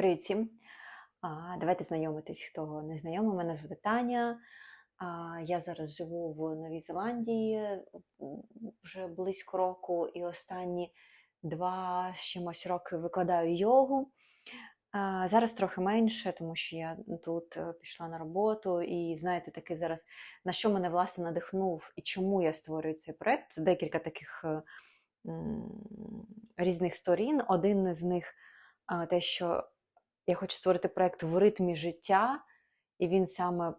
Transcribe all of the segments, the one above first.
Привіт всім! Давайте знайомитись, хто не знайомий. Мене звати Таня. Я зараз живу в Новій Зеландії вже близько року, і останні два з чимось роки викладаю йогу. Зараз трохи менше, тому що я тут е, пішла на роботу, і знаєте, таки зараз на що мене власне надихнув і чому я створюю цей проект. Декілька таких е, різних сторін. Один з них те, що я хочу створити проект в ритмі життя, і він саме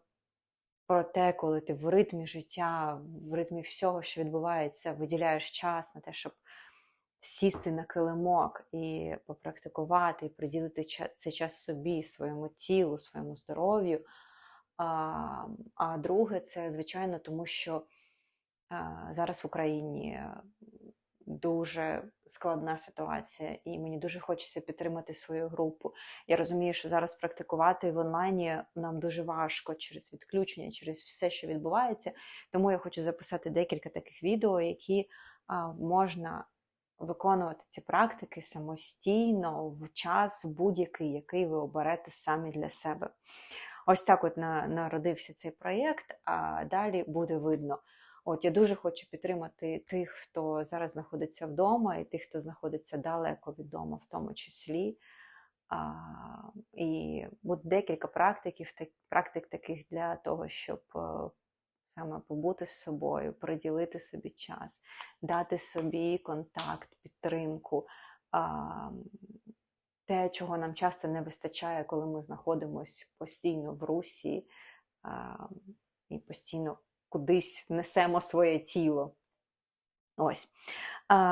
про те, коли ти в ритмі життя, в ритмі всього, що відбувається, виділяєш час на те, щоб сісти на килимок і попрактикувати, і приділити цей час собі, своєму тілу, своєму здоров'ю. А, а друге, це звичайно, тому що а, зараз в Україні дуже складна ситуація, і мені дуже хочеться підтримати свою групу. Я розумію, що зараз практикувати в онлайні нам дуже важко через відключення, через все, що відбувається. Тому я хочу записати декілька таких відео, які можна виконувати ці практики самостійно в час будь-який, який ви оберете самі для себе. Ось так от на, народився цей проєкт, а далі буде видно. От я дуже хочу підтримати тих, хто зараз знаходиться вдома, і тих, хто знаходиться далеко від дому, в тому числі. А, і буде декілька практиків, так, практик таких для того, щоб е, саме побути з собою, приділити собі час, дати собі контакт, підтримку. А, те, чого нам часто не вистачає, коли ми знаходимося постійно в русі а, і постійно кудись несемо своє тіло. Ось.